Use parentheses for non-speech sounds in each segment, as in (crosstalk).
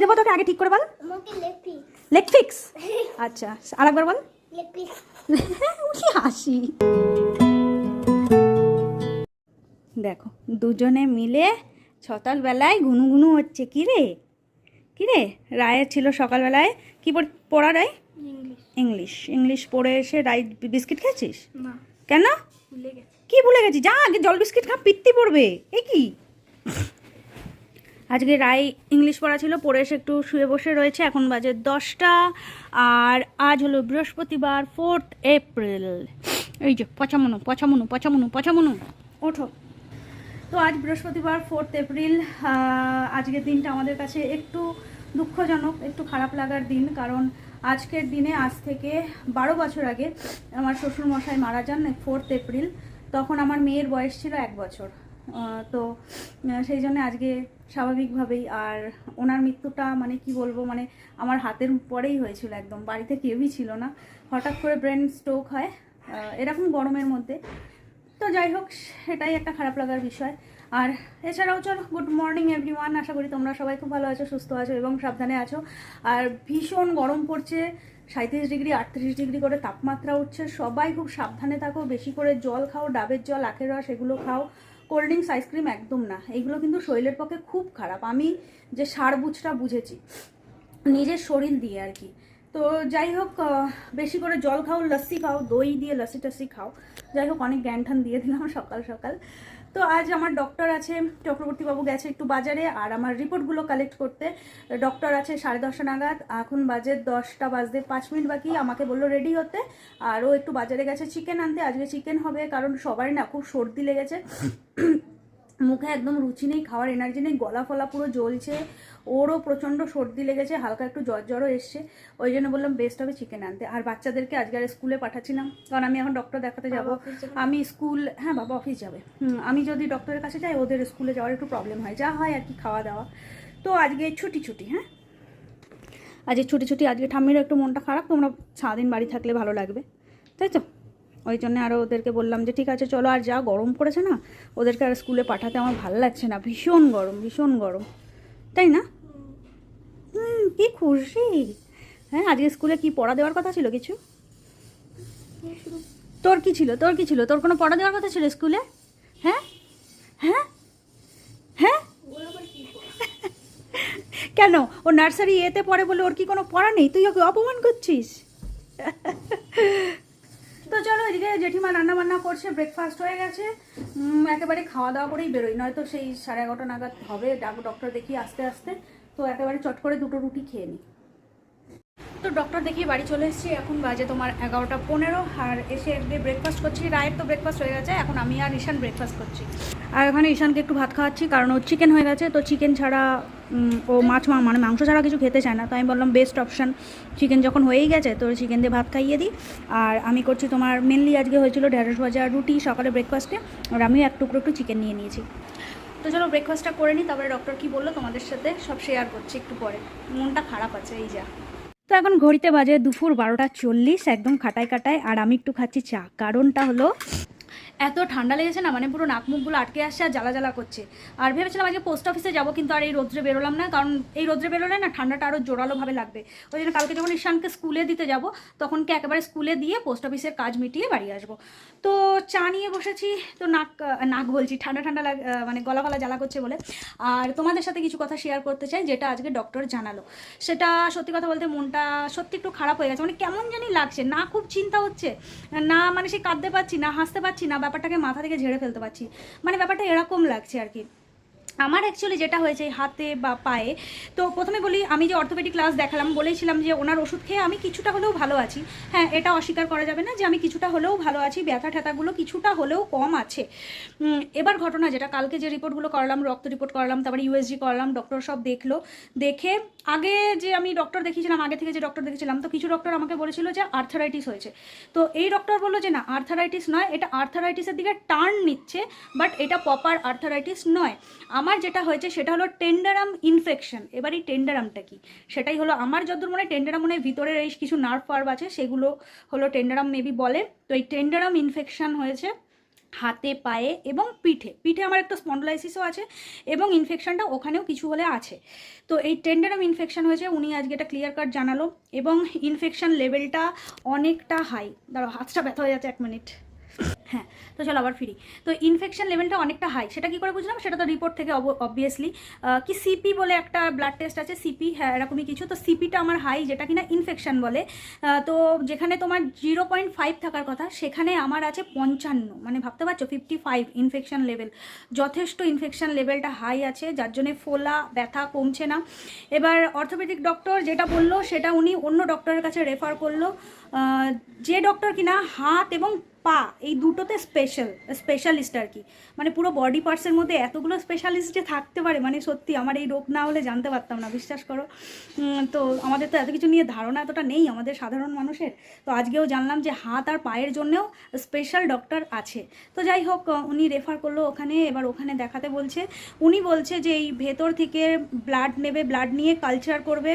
দেবো তোকে আগে ঠিক করে বল। লেগ ফিক্স (laughs) আচ্ছা আরেকবার বল। কি (laughs) হাসি। দেখো দুজনে মিলে সকালবেলায় গুনুগুনু হচ্ছে। কি রে? কি রে? রায়ের ছিল সকালবেলায়। কি পড়- রায়? ইংলিশ ইংলিশ পড়ে এসে রাই বিস্কিট খেয়েছিস? কেন? কি ভুলে গেছি যা আগে জল বিস্কিট খা পিত্তি পড়বে। এ কি? আজকে রায় ইংলিশ পড়া ছিল, পড়ে এসে একটু শুয়ে বসে রয়েছে। এখন বাজে দশটা, আর আজ হলো বৃহস্পতিবার ফোর্থ এপ্রিল এই যে, পচামনু পচামনু পচামনু পচামনু। ওঠো। তো আজ বৃহস্পতিবার ফোর্থ এপ্রিল আজকের দিনটা আমাদের কাছে একটু দুঃখজনক, একটু খারাপ লাগার দিন, কারণ আজকের দিনে আজ থেকে বারো বছর আগে আমার শ্বশুর মশাই মারা যান ফোর্থ এপ্রিল তখন আমার মেয়ের বয়স ছিল এক বছর। তো সেই জন্য আজকে স্বাভাবিকভাবেই আর ওনার মৃত্যুটা মানে কি বলব মানে আমার হাতের পরেই হয়েছিল একদম, বাড়িতে কেউই ছিল না। হঠাৎ করে ব্রেন স্ট্রোক হয় এরকম গরমের মধ্যে। তো যাই হোক, সেটাই একটা খারাপ লাগার বিষয়। আর এছাড়াও চলো গুড মর্নিং এভরিওয়ান আশা করি তোমরা সবাই খুব ভালো আছো, সুস্থ আছো এবং সাবধানে আছো। আর ভীষণ গরম পড়ছে সাঁত্রিশ ডিগ্রি, আটত্রিশ ডিগ্রি করে তাপমাত্রা উঠছে। সবাই খুব সাবধানে থাকো, বেশি করে জল খাও, ডাবের জল, আখের রস, এগুলো খাও। কোল্ড ড্রিঙ্কস আইসক্রিম একদম না। এইগুলো কিন্তু শরীরের পক্ষে খুব খারাপ। আমি যে সার বুঝটা বুঝেছি, নিজের শরীর দিয়ে আর কি। তো যাই হোক বেশি করে জল খাও লস্যি খাও দই দিয়ে লস্যি টস্যি খাও। যাই হোক অনেক জ্ঞান ঠান দিয়ে দিলাম (laughs) সকাল সকাল। তো আজ আমার ডক্টর আছে চক্রবর্তীবাবু গেছে একটু বাজারে আর আমার রিপোর্টগুলো কালেক্ট করতে। ডক্টর আছে সাড়ে দশটা নাগাদ এখন বাজে দশটা বাজতে পাঁচ মিনিট বাকি আমাকে বলল রেডি হতে। আর ও একটু বাজারে গেছে চিকেন আনতে আজকে চিকেন হবে কারণ সবারই না খুব সর্দি লেগেছে। (coughs) মুখে একদম রুচি নেই খাওয়ার এনার্জি নেই গলা ফলা পুরো জ্বলছে। ওরও প্রচণ্ড সর্দি লেগেছে হালকা একটু জ্বর জ্বরও এসছে ওই জন্য বললাম বেস্ট হবে চিকেন আনতে। আর বাচ্চাদেরকে আজকে আর স্কুলে পাঠাচ্ছিলাম কারণ আমি এখন ডক্টর দেখাতে যাব? আমি স্কুল হ্যাঁ বাবা অফিস যাবে। হুম, আমি যদি ডক্টরের কাছে যাই ওদের স্কুলে যাওয়ার একটু প্রবলেম হয়। যা হয় আর কি খাওয়া দাওয়া। তো আজকে ছুটি ছুটি হ্যাঁ? আজকে ছুটি ছুটি আজকে ঠাম্মিরও একটু মনটা খারাপ তোমরা সারাদিন বাড়ি থাকলে ভালো লাগবে। তাই তো? ওই জন্য আরও ওদেরকে বললাম যে ঠিক আছে চলো আর যা গরম পড়েছে না ওদেরকে আর স্কুলে পাঠাতে আমার ভালো লাগছে না। ভীষণ গরম ভীষণ গরম। তাই না? কি খুশি? হ্যাঁ আজকে স্কুলে কি পড়া দেওয়ার কথা ছিল কিছু? তোর কি ছিল? তোর কি ছিল? তোর কোনো পড়া দেওয়ার কথা ছিল স্কুলে? হ্যাঁ? হ্যাঁ? হ্যাঁ? কেন? ও নার্সারি এতে পড়ে বলে ওর কি কোনো পড়া নেই? তুই ওকে অপমান করছিস? তো চলো এদিকে জেঠিমা রান্না বান্না করছে ব্রেকফাস্ট হয়ে গেছে। একেবারে খাওয়া দাওয়া করেই বেরোই। নয়তো সেই সাড়ে এগারোটা নাগাদ হবে। ডাক- ডক্টর দেখি আস্তে আস্তে তো একেবারে চট করে দুটো রুটি খেয়ে নিই তো ডক্টর দেখিয়ে বাড়ি চলে এসেছি। এখন বাজে তোমার এগারোটা পনেরো। আর এসে একদিকে ব্রেকফাস্ট করছি। রায়ের তো ব্রেকফাস্ট হয়ে গেছে। এখন আমি আর ঈশান ব্রেকফাস্ট করছি। আর ওখানে ঈশানকে একটু ভাত খাওয়াচ্ছি। কারণ ওর চিকেন হয়ে গেছে। তো চিকেন ছাড়া ও মাছ মানে মাংস ছাড়া কিছু খেতে চায় না। তো আমি বললাম বেস্ট অপশান চিকেন যখন হয়েই গেছে, তো চিকেন দিয়ে ভাত খাইয়ে দিই। আর আমি করছি তোমার মেনলি আজকে হয়েছিল ঢেঁড়স ভাজা রুটি সকালে ব্রেকফাস্টে আর আমিও এক টুকরো একটু চিকেন নিয়ে নিয়েছি। তো চলো ব্রেকফাস্টটা করে নিই, তারপরে ডক্টর কি বলল, তোমাদের সাথে সব শেয়ার করছি একটু পরে। মনটা খারাপ আছে, এই যা। তো এখন ঘড়িতে বাজে দুপুর বারোটা চল্লিশ, একদম খাটায় কাটায় আর আমি একটু খাচ্ছি চা। কারণটা হলো এত ঠান্ডা লেগেছে না মানে পুরো নাক মুখগুলো আটকে আসছে আর জ্বালা জ্বালা করছে। আর ভেবেছিলাম আজকে পোস্ট অফিসে যাব, কিন্তু আর এই রোদ্রে বেরোলাম না, কারণ এই রোদ্রে বেরোলে না ঠান্ডাটা আরও জোরালোভাবে লাগবে। ওই জন্য কালকে যখন ঈশানকে স্কুলে দিতে যাব, তখন কি একেবারে স্কুলে দিয়ে পোস্ট অফিসের কাজ মিটিয়ে বাড়ি আসব। তো চা নিয়ে বসেছি, তো নাক নাক বলছি, ঠান্ডা ঠান্ডা লাগ মানে গলা গলা জ্বালা করছে বলে। আর তোমাদের সাথে কিছু কথা শেয়ার করতে চাই, যেটা আজকে ডক্টর জানালো। সেটা সত্যি কথা বলতে মনটা সত্যি একটু খারাপ হয়ে গেছে মানে কেমন জানি লাগছে, না খুব চিন্তা হচ্ছে, না মানে সে কাঁদতে পারছি না, হাসতে পারছি না ব্যাপারটাকে মাথা থেকে ঝেড়ে ফেলতে পারছি। মানে ব্যাপারটা এরকম লাগছে আর কি। আমার অ্যাকচুয়ালি যেটা হয়েছে হাতে বা পায়ে, তো প্রথমে বলি, আমি যে অর্থোপেডিক ক্লাস দেখালাম বলেছিলাম যে ওনার ওষুধ খেয়ে আমি কিছুটা হলেও ভালো আছি। হ্যাঁ এটা অস্বীকার করা যাবে না যে আমি কিছুটা হলেও ভালো আছি, ব্যথা ঠ্যাথাগুলো কিছুটা হলেও কম আছে। এবার ঘটনা যেটা, কালকে যে রিপোর্টগুলো করালাম, রক্ত রিপোর্ট করালাম, তারপরে ইউএসজি করালাম ডক্টর সব দেখল। দেখে আগে যে আমি ডক্টর দেখিয়েছিলাম, আগে থেকে যে ডক্টর দেখেছিলাম তো কিছু ডক্টর আমাকে বলেছিল যে আর্থারাইটিস হয়েছে। তো এই ডক্টর বলল যে না আর্থারাইটিস নয়, এটা আর্থারাইটিসের দিকে টার্ন নিচ্ছে বাট এটা প্রপার আর্থারাইটিস নয়। আমার যেটা হয়েছে সেটা হলো টেন্ডারাম ইনফেকশন এবার এই টেন্ডারামটা কি? সেটাই হলো আমার যতদূর মনে টেন্ডারাম মনে ভিতরের এই কিছু নার্ভ ফার্ভ আছে, সেগুলো হলো টেন্ডারাম মেবি বলে। তো এই টেন্ডারাম ইনফেকশন হয়েছে হাতে, পায়ে এবং পিঠে। পিঠে আমার একটা স্পন্ডলাইসিসও আছে এবং ইনফেকশনটা ওখানেও কিছু হলে আছে। তো এই টেন্ডারাম ইনফেকশন হয়েছে, উনি আজকে এটা ক্লিয়ার কাট জানালো এবং ইনফেকশন লেভেলটা অনেকটা হাই দাঁড়াও, হাতটা ব্যথা হয়ে যাচ্ছে এক মিনিট হ্যাঁ তো চলো আবার ফিরি। তো ইনফেকশন লেভেলটা অনেকটা হাই সেটা কি করে বুঝলাম? সেটা তো রিপোর্ট থেকে অবভিয়াসলি কি সিপি বলে একটা ব্লাড টেস্ট আছে? সিপি হ্যাঁ এরকমই কিছু। তো সিপিটা আমার হাই যেটা কিনা ইনফেকশন বলে। তো যেখানে তোমার জিরো পয়েন্ট ফাইভ থাকার কথা, সেখানে আমার আছে পঞ্চান্ন। মানে ভাবতে পারছ ফিফটি ফাইভ ইনফেকশন লেভেল যথেষ্ট ইনফেকশন লেভেলটা হাই আছে, যার জন্যে ফোলা, ব্যথা কমছে না। এবার অর্থোপেডিক ডক্টর যেটা বলল, সেটা উনি অন্য ডক্টরের কাছে রেফার করল। যে ডক্টর কিনা, হাত এবং পা, এই দুটোতে স্পেশাল স্পেশালিস্ট আর কি। মানে পুরো বডি পার্টসের মধ্যে এতগুলো স্পেশালিস্ট যে থাকতে পারে মানে সত্যি আমার এই রোগ না হলে জানতে পারতাম না, বিশ্বাস করো। তো আমাদের তো এত কিছু নিয়ে ধারণা এতটা নেই, আমাদের সাধারণ মানুষের। তো আজকেও জানলাম যে হাত আর পায়ের জন্যেও স্পেশাল ডক্টর আছে। তো যাই হোক উনি রেফার করল ওখানে, এবার ওখানে দেখাতে বলছে। উনি বলছে যে এই ভেতর থেকে ব্লাড নেবে ব্লাড নিয়ে কালচার করবে।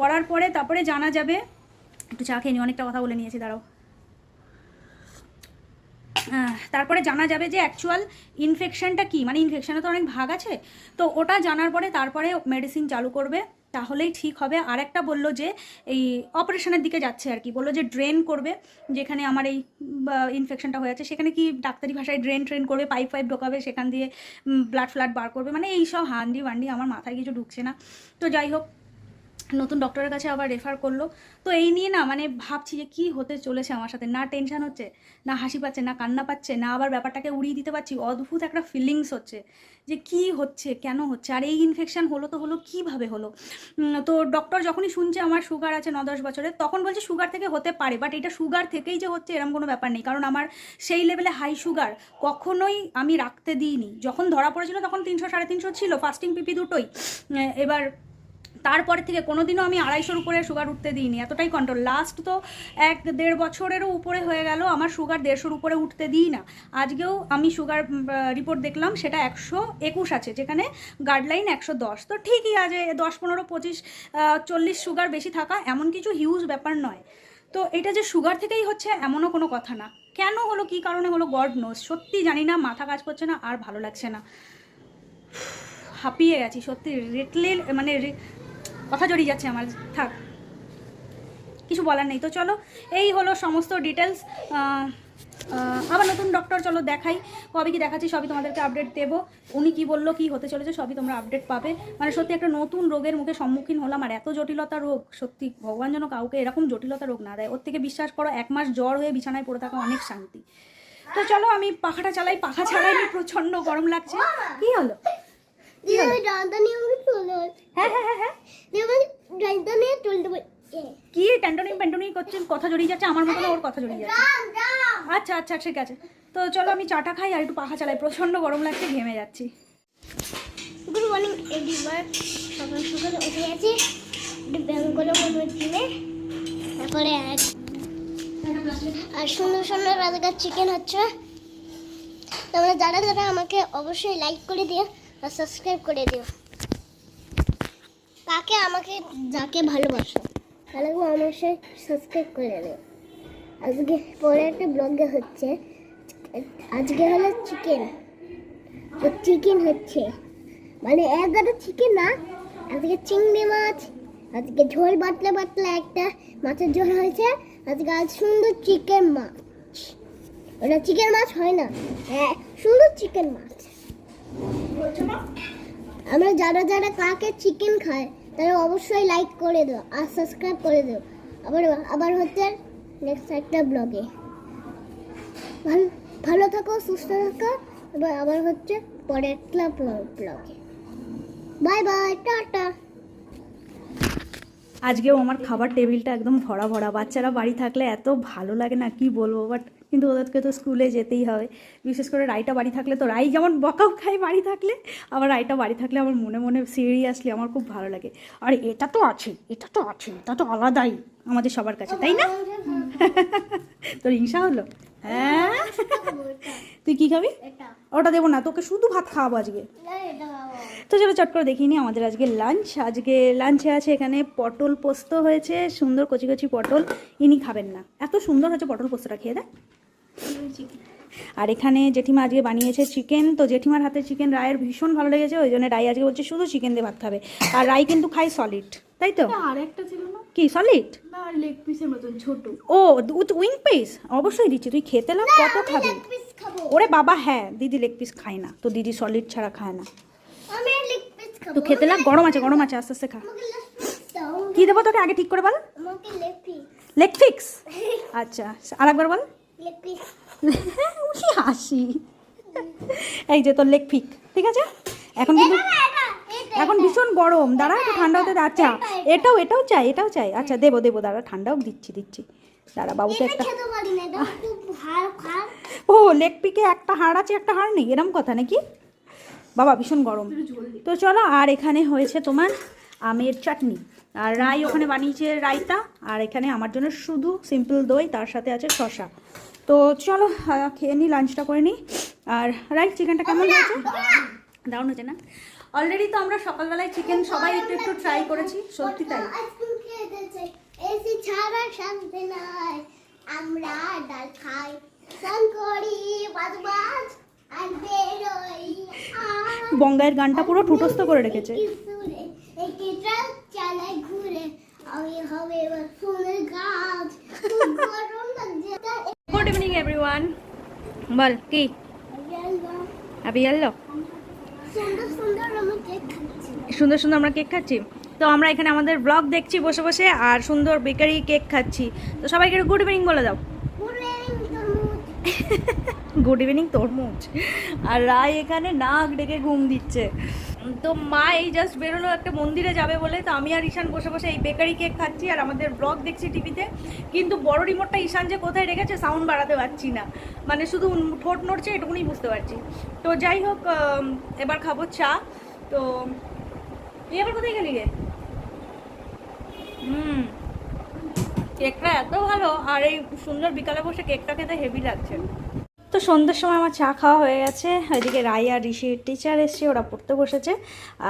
করার পরে তারপরে জানা যাবে একটু চা খেয়ে নি অনেকটা কথা বলে নিয়েছি, দাঁড়াও। তারপরে জানা যাবে যে অ্যাকচুয়াল ইনফেকশানটা কি? মানে ইনফেকশানে তো অনেক ভাগ আছে। তো ওটা জানার পরে তারপরে মেডিসিন চালু করবে, তাহলেই ঠিক হবে। আর একটা বলল যে এই অপারেশনের দিকে যাচ্ছে আর কি। বলল যে ড্রেন করবে, যেখানে আমার এই ইনফেকশনটা হয়ে আছে। সেখানে কি ডাক্তারি ভাষায় ড্রেন ট্রেন করবে পাইপ ফাইপ ঢোকাবে, সেখান দিয়ে ব্লাড ফ্লাড বার করবে? মানে এই সব হান্ডি বান্ডি আমার মাথায় কিছু ঢুকছে না। তো যাই হোক নতুন ডক্টরের কাছে আবার রেফার করল। তো এই নিয়ে না মানে ভাবছি যে কি হতে চলেছে আমার সাথে। না টেনশন হচ্ছে, না হাসি পাচ্ছে, না কান্না পাচ্ছে, না আবার ব্যাপারটাকে উড়িয়ে দিতে পারছি। অদ্ভুত একটা ফিলিংস হচ্ছে যে কি হচ্ছে, কেন হচ্ছে? আর এই ইনফেকশান হলো তো হলো, কীভাবে হলো? তো ডক্টর যখনই শুনছে আমার সুগার আছে ন দশ বছরে তখন বলছে সুগার থেকে হতে পারে বাট এটা সুগার থেকেই যে হচ্ছে এরকম কোনো ব্যাপার নেই। কারণ আমার সেই লেভেলে হাই সুগার কখনোই আমি রাখতে দিইনি। যখন ধরা পড়েছিল তখন তিনশো, সাড়ে তিনশো ছিল ফাস্টিং পিপি দুটোই। এবার তারপরে থেকে কোনোদিনও আমি আড়াইশোর উপরে সুগার উঠতে দিইনি, এতটাই কন্ট্রোল লাস্ট তো এক দেড় বছরেরও উপরে হয়ে গেল, আমার সুগার দেড়শোর উপরে উঠতে দিই না। আজকেও আমি সুগার রিপোর্ট দেখলাম, সেটা একশো একুশ আছে, যেখানে গাইডলাইন একশো দশ। তো ঠিকই আছে, দশ, পনেরো, পঁচিশ চল্লিশ সুগার বেশি থাকা এমন কিছু হিউজ ব্যাপার নয়। তো এটা যে সুগার থেকেই হচ্ছে এমনও কোনো কথা না। কেন হলো, কি কারণে হলো গড নোজ সত্যি জানি না, মাথা কাজ করছে না, আর ভালো লাগছে না। হাঁপিয়ে গেছি, সত্যি। রেটলে মানে কথা জড়িয়ে যাচ্ছে আমার। থাক, কিছু বলার নেই। তো চলো, এই হলো সমস্ত ডিটেলস আবার নতুন ডক্টর চলো দেখাই। কবে কি দেখাচ্ছি সবই তোমাদেরকে আপডেট দেবো। উনি কি বলল, কি হতে চলেছে সবই তোমরা আপডেট পাবে। মানে সত্যি একটা নতুন রোগের মুখে সম্মুখীন হলাম, আর এত জটিলতা রোগ, সত্যি ভগবান যেন কাউকে এরকম জটিলতা রোগ না দেয়। ওর থেকে বিশ্বাস করো, এক মাস জ্বর হয়ে বিছানায় পড়ে থাকা অনেক শান্তি। তো চলো, আমি পাখাটা চালাই, পাখা চালাইনি, প্রচণ্ড গরম লাগছে। কি হলো? হ্যাঁ হ্যাঁ হ্যাঁ হ্যাঁ। কি ট্যান্টনি প্যান্টনি করছেন? কথা জড়িয়ে যাচ্ছে আমার মতো ওর কথা জড়িয়ে যাচ্ছে। আচ্ছা আচ্ছা ঠিক আছে। তো চলো আমি চাটা খাই আর একটু পাখা চালাই প্রচণ্ড গরম লাগছে ঘেমে যাচ্ছি। গুড মর্নিং এভরিওয়ান সকাল সকাল উঠে গেছি। একটু ব্যায়াম করে মনে দিনে তারপরে আর আর সুন্দর সুন্দর রাজাকার চিকেন হচ্ছে। তোমরা যারা যারা আমাকে অবশ্যই লাইক করে দিও আর সাবস্ক্রাইব করে দিও। কাকে আমাকে যাকে ভালোবাসো তাহলে আমার অবশ্যই সাবস্ক্রাইব করে দিও আজকে পরে একটা ব্লগে হচ্ছে আজকে হলো চিকেন তো চিকেন হচ্ছে মানে একগাটা চিকেন না আজকে চিংড়ি মাছ আজকে ঝোল পাতলা পাতলা একটা মাছের ঝোল হয়েছে আজকে আজ সুন্দর চিকেন মাছ। ওটা চিকেন মাছ হয় না হ্যাঁ সুন্দর চিকেন মাছ। আমরা যারা যারা কাকে চিকেন খায় তারা অবশ্যই লাইক করে দাও আর সাবস্ক্রাইব করে দাও। আবার আবার হচ্ছে নেক্সট একটা ব্লগে ভালো ভালো থাকো, সুস্থ থাকো। এবার, আবার হচ্ছে পরে একটা ব্লগে বাই বাই টাটা। আজকেও আমার খাবার টেবিলটা একদম ভরা ভরা। বাচ্চারা বাড়ি থাকলে এত ভালো লাগে না, কি বলব? বাট কিন্তু ওদেরকে তো স্কুলে যেতেই হবে। বিশেষ করে রাইটা বাড়ি থাকলে তো রাই যেমন বকাও খায় বাড়ি থাকলে আবার রাইটা বাড়ি থাকলে আমার মনে মনে সিরিয়াসলি আমার খুব ভালো লাগে। আর এটা তো আছে এটা তো আছে এটা তো আলাদাই আমাদের সবার কাছে তাই না? (laughs) তোর হিংসা হলো? হ্যাঁ? (laughs) তুই কি খাবি? ওটা দেবো না তোকে শুধু ভাত খাওয়াবো আজকে। তো চলো চট করে দেখিনি আমাদের আজকে লাঞ্চ আজকে লাঞ্চে আছে এখানে পটল পোস্ত হয়েছে সুন্দর কচি কচি পটল। ইনি খাবেন না। এত সুন্দর হচ্ছে পটল পোস্তটা খেয়ে দেয় আর এখানে জেঠিমা আজকে বানিয়েছে চিকেন তো জেঠিমার হাতে চিকেন রায়ের ভীষণ ভালো লেগেছে ওই জন্য রাই আজকে বলছে শুধু চিকেন দিয়ে ভাত খাবে। আর রাই কিন্তু খায় সলিড তাই তো? আর একটা ছিল না? কি সলিড না লেগ পিসের মতন ছোট। ও উইং পিস অবশ্যই দিচ্ছি তুই খেতে লাগ কত খাবি? ওরে বাবা হ্যাঁ দিদি লেগ পিস খায় না তো দিদি সলিড ছাড়া খায় না। তো খেতে লাগ গরম আছে গরম আছে আস্তে আস্তে খা। কি দেবো তোকে আগে ঠিক করে বল? লেগ ফিক্স (laughs) আচ্ছা আর একবার বল। হাসি এই যে তোর লেগ ফিক ঠিক আছে? এখন কিন্তু এখন ভীষণ গরম। দাঁড়া একটু ঠান্ডা হতে আচ্ছা এটাও এটাও চাই এটাও চাই। আচ্ছা দেবো দেবো দাঁড়া ঠান্ডাও দিচ্ছি দিচ্ছি। দাঁড়া বাবুকে একটা ও লেগ পিকে একটা হাড় আছে একটা হাড় নেই? এরম কথা নাকি? বাবা ভীষণ গরম। তো চলো আর এখানে হয়েছে তোমার আমের চাটনি। আর রাই ওখানে বানিয়েছে রায়তা আর এখানে আমার জন্য শুধু সিম্পল দই তার সাথে আছে শশা তো চলো খেয়ে নিই লাঞ্চটা করে নিই। আর রাই চিকেনটা কেমন হয়েছে? দারুণ হয়েছে না? অলরেডি তো আমরা সকালবেলায় চিকেন সবাই একটু একটু ট্রাই করেছি সত্যি তাই। ছাড়া শান্তি নাই। আমরা ডাল খাই বঙ্গাইয়ের গানটা পুরো ঠুটস্থ করে রেখেছে কি সুরে একটি ট্রাক চালায় ঘুরে আমি হবে এবার ফুলের গাছ। খুব গরম লাগছে তাই গুড ইভিনিং এভরিওয়ান বল কি। হ্যাপি এলো সুন্দর সুন্দর আমরা কেক খাচ্ছি। তো আমরা এখানে আমাদের ব্লগ দেখছি বসে বসে আর সুন্দর বেকারি কেক খাচ্ছি। তো সবাইকে গুড ইভিনিং বলে দাও। গুড ইভিনিং (laughs) তরমুজ। আর রায় এখানে নাক ডেকে ঘুম দিচ্ছে। তো মা এই জাস্ট বেরোলো একটা মন্দিরে যাবে বলে। তো আমি আর ঈশান বসে বসে এই বেকারি কেক খাচ্ছি আর আমাদের ব্লগ দেখছি টিভিতে। কিন্তু বড় রিমোটটা ঈশান যে কোথায় রেখেছে সাউন্ড বাড়াতে পারছি না। মানে শুধু ঠোঁট নড়ছে, এটুকুনি বুঝতে পারছি। তো যাই হোক এবার খাব চা। তো তুই এবার কোথায় গেলি রে? হুম, কেকটা এত ভালো। আর এই সুন্দর বিকালে বসে কেকটা খেতে হেভি লাগছে। তো সন্ধ্যের সময় আমার চা খাওয়া হয়ে গেছে। ওইদিকে রাই আর ঋষির টিচার এসছে, ওরা পড়তে বসেছে।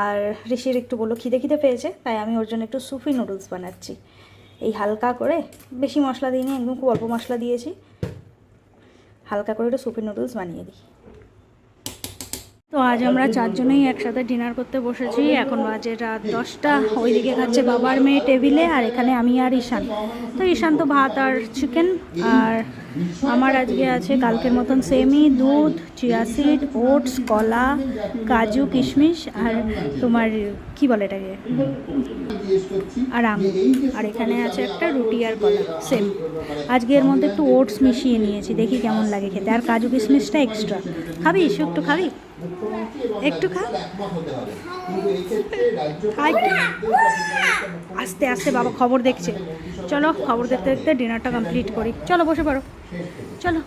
আর ঋষির একটু বলল খিদে খিদে পেয়েছে, তাই আমি ওর জন্য একটু সুফি নুডলস বানাচ্ছি। এই হালকা করে, বেশি মশলা দিইনি, একদম খুব অল্প মশলা দিয়েছি। হালকা করে একটু সুফি নুডলস বানিয়ে দিই। তো আজ আমরা চারজনেই একসাথে ডিনার করতে বসেছি। এখন বাজে রাত দশটা, ওইদিকে খাচ্ছে বাবার মেয়ে টেবিলে, আর এখানে আমি আর ঈশান। তো ঈশান তো ভাত আর চিকেন আর আমার আজকে আছে কালকের মতন সেমি দুধ চিয়া সিড ওটস কলা, কাজু, কিশমিশ আর তোমার, কি বলে এটাকে? আর আঙুর আর এখানে আছে একটা রুটি আর কলা সেম আজকে এর মধ্যে একটু ওটস মিশিয়ে নিয়েছি, দেখি কেমন লাগে খেতে। আর কাজু, কিশমিশটা এক্সট্রা খাবি ইস্যু একটু খাবি? একটু খা। আস্তে আস্তে বাবা খবর দেখছে। চলো, খবর দেখতে দেখতে ডিনারটা কমপ্লিট করি। চলো, বসে পড়ো। চলো